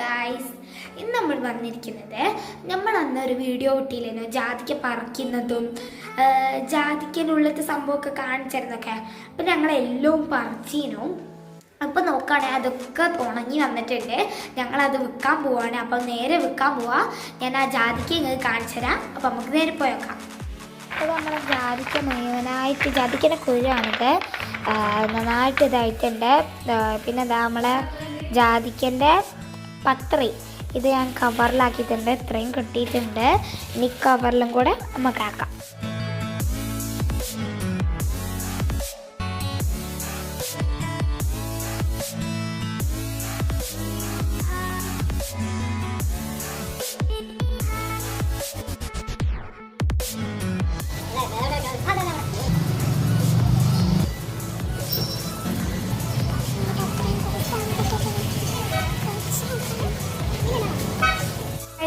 Guys ഇന്ന് നമ്മൾ വന്നിരിക്കുന്നത് നമ്മൾ അന്ന് ഒരു വീഡിയോ ഇട്ടില്ലേനോ? ജാതിക്ക പറിക്കുന്നതും ജാതിക്കനുള്ളത്തെ സംഭവമൊക്കെ കാണിച്ചിരുന്നൊക്കെ അപ്പം ഞങ്ങളെല്ലാം പറിച്ചീനു. അപ്പം നോക്കുകയാണെങ്കിൽ അതൊക്കെ ഉണങ്ങി വന്നിട്ടുണ്ട്. ഞങ്ങളത് വിൽക്കാൻ പോവാണ്. അപ്പം നേരെ വിൽക്കാൻ പോവാ. ഞാൻ ആ ജാതിക്ക ഇങ്ങനെ കാണിച്ചു തരാം. അപ്പം നമുക്ക് നേരെ പോയേക്കാം അപ്പോൾ നമ്മൾ ജാതിക്ക മുഴുവനായിട്ട് ജാതിക്കന്റെ കുരുവാണിത് നന്നായിട്ട് ഇതായിട്ടുണ്ട്. പിന്നെ നമ്മളെ ജാതിക്കന്റെ പത്രി. ഇത് ഞാൻ കവറിലാക്കിയിട്ടുണ്ട് ഇത്രയും കിട്ടിയിട്ടുണ്ട്. ഇനി കവറിലും കൂടെ നമുക്ക്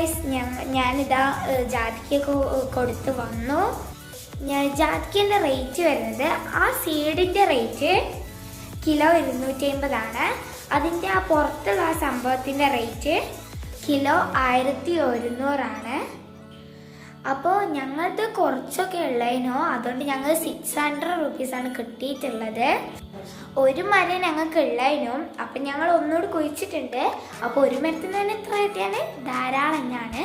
ഗൈസ് ഞാനിതാ ജാതിക്കൊക്കെ ജാതിക്ക കൊടുത്ത് വന്നു. ഞാൻ ജാതിക്കന്റെ റേറ്റ് വരുന്നത് ആ സീഡിന്റെ റേറ്റ് കിലോ ഇരുന്നൂറ്റി അമ്പതാണ് അതിന്റെ ആ പുറത്തുള്ള ആ സംഭവത്തിന്റെ റേറ്റ് കിലോ ആയിരത്തി ഒരുന്നൂറാണ് അപ്പോൾ ഞങ്ങൾക്ക് കുറച്ചൊക്കെ ഉള്ളതിനോ അതുകൊണ്ട് ഞങ്ങൾ സിക്സ് ഹൺഡ്രഡ് റുപ്പീസാണ് കിട്ടിയിട്ടുള്ളത്. ഒരു മരം ഞങ്ങൾക്ക് ഉള്ളതിനും അപ്പം ഞങ്ങൾ ഒന്നുകൂടി കുഴിച്ചിട്ടുണ്ട്. അപ്പോൾ ഒരു മരത്തിൽ നിന്ന് തന്നെ ഇത്ര കിട്ടിയാണ്. ധാരാളം തന്നെയാണ്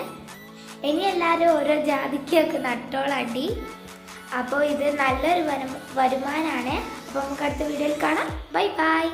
ഇനി എല്ലാവരും ഓരോ ജാതിക്കൊക്കെ നട്ടോളടി. അപ്പോൾ ഇത് നല്ലൊരു വരും വരുമാനമാണ് അപ്പോൾ നമുക്ക് അടുത്ത വീഡിയോയിൽ കാണാം. Bye bye.